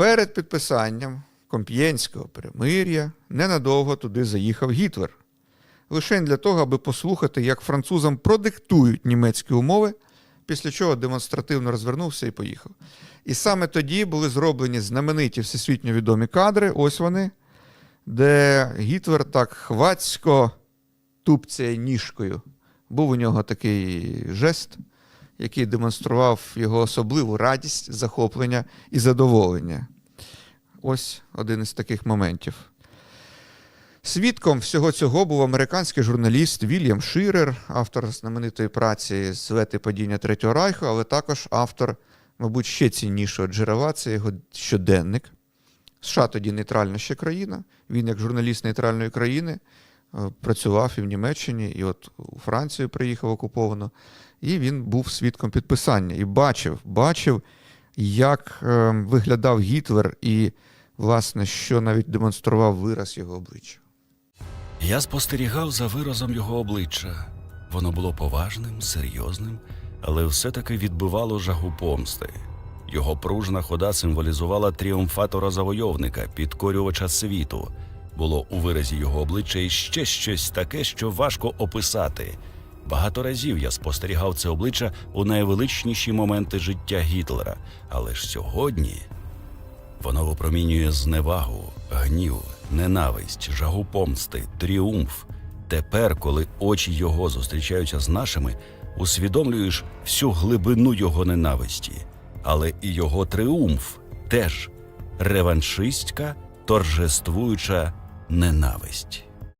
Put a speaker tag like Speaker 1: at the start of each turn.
Speaker 1: Перед підписанням Комп'єнського перемир'я ненадовго туди заїхав Гітлер. Лише для того, аби послухати, як французам продиктують німецькі умови, після чого демонстративно розвернувся і поїхав. І саме тоді були зроблені знамениті всесвітньо відомі кадри, ось вони, де Гітлер так хвацько тупцяє ніжкою. Був у нього такий жест, який демонстрував його особливу радість, захоплення і задоволення. Ось один із таких моментів. Свідком всього цього був американський журналіст Вільям Ширер, автор знаменитої праці Злети падіння Третього Райху, але також автор, мабуть, ще ціннішого джерела це його щоденник. США тоді нейтральна ще країна. Він, як журналіст нейтральної країни, працював і в Німеччині, і от у Францію приїхав окуповано. І він був свідком підписання і бачив, бачив, як е, виглядав Гітлер, і, власне, що навіть демонстрував вираз його обличчя.
Speaker 2: Я спостерігав за виразом його обличчя. Воно було поважним, серйозним, але все-таки відбивало жагу помсти. Його пружна хода символізувала тріумфатора завойовника, підкорювача світу. Було у виразі його обличчя іще щось таке, що важко описати. Багато разів я спостерігав це обличчя у найвеличніші моменти життя Гітлера, але ж сьогодні Воно випромінює зневагу, гнів, ненависть, жагу помсти, тріумф. Тепер, коли очі його зустрічаються з нашими, усвідомлюєш всю глибину його ненависті, але і його тріумф теж реваншистська, торжествуюча ненависть.